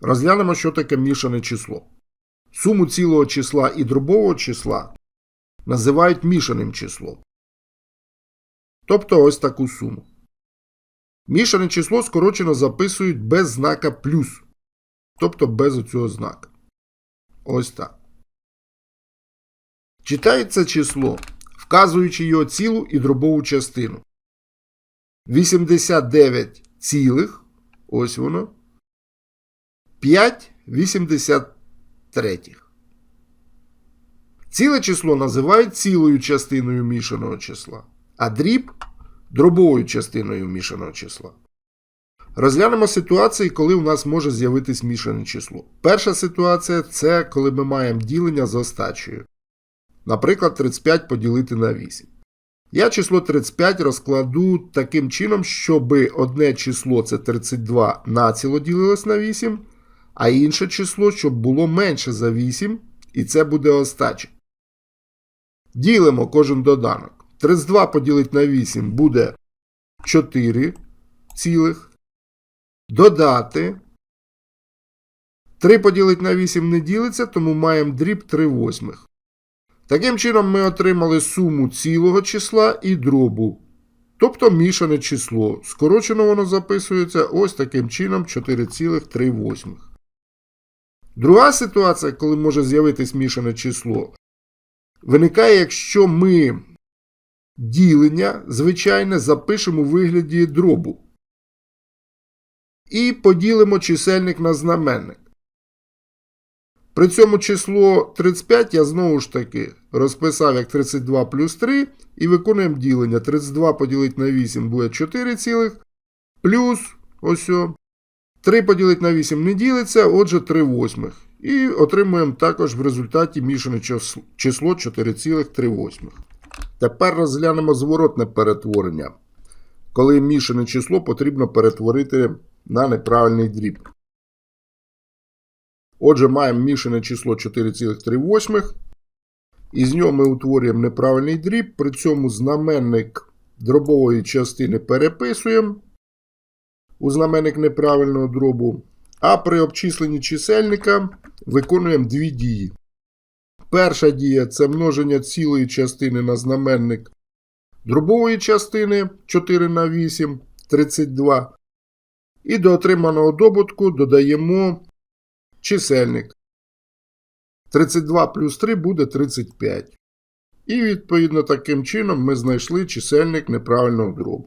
Розглянемо, що таке мішане число. Суму цілого числа і дробового числа називають мішаним числом. Тобто ось таку суму. Мішане число скорочено записують без знака плюс. Тобто без оцього знака. Ось так. Читається число, вказуючи його цілу і дробову частину. 89 цілих. Ось воно. 5 83. Ціле число називають цілою частиною мішаного числа, а дріб дробовою частиною мішаного числа. Розглянемо ситуації, коли у нас може з'явитись мішане число. Перша ситуація це коли ми маємо ділення з остачею. Наприклад, 35 поділити на 8. Я число 35 розкладу таким чином, щоб одне число це 32 націло ділилось на 8, а інше число, щоб було менше за 8, і це буде остача. Ділимо кожен доданок. 32 поділити на 8 буде 4 цілих. Додати. 3 поділити на 8 не ділиться, тому маємо дріб 3 восьмих. Таким чином, ми отримали суму цілого числа і дробу. Тобто мішане число. Скорочено воно записується ось таким чином 4,3. Друга ситуація, коли може з'явитись мішане число, виникає, якщо ми ділення звичайне запишемо у вигляді дробу. І поділимо чисельник на знаменник. При цьому число 35 я знову ж таки розписав як 32 плюс 3 і виконуємо ділення. 32 поділити на 8 буде 4 цілих, плюс ось 3 поділити на 8 не ділиться, отже 3 восьмих. І отримуємо також в результаті мішане число 4,3. Тепер розглянемо зворотне перетворення, коли мішане число потрібно перетворити на неправильний дріб. Отже, маємо мішане число 4,3. Із нього ми утворюємо неправильний дріб, при цьому знаменник дробової частини переписуємо у знаменник неправильного дробу. А при обчисленні чисельника виконуємо дві дії. Перша дія це множення цілої частини на знаменник дробової частини 4 на 8 32. І до отриманого добутку додаємо чисельник. 32 плюс 3 буде 35. І відповідно таким чином ми знайшли чисельник неправильного дробу.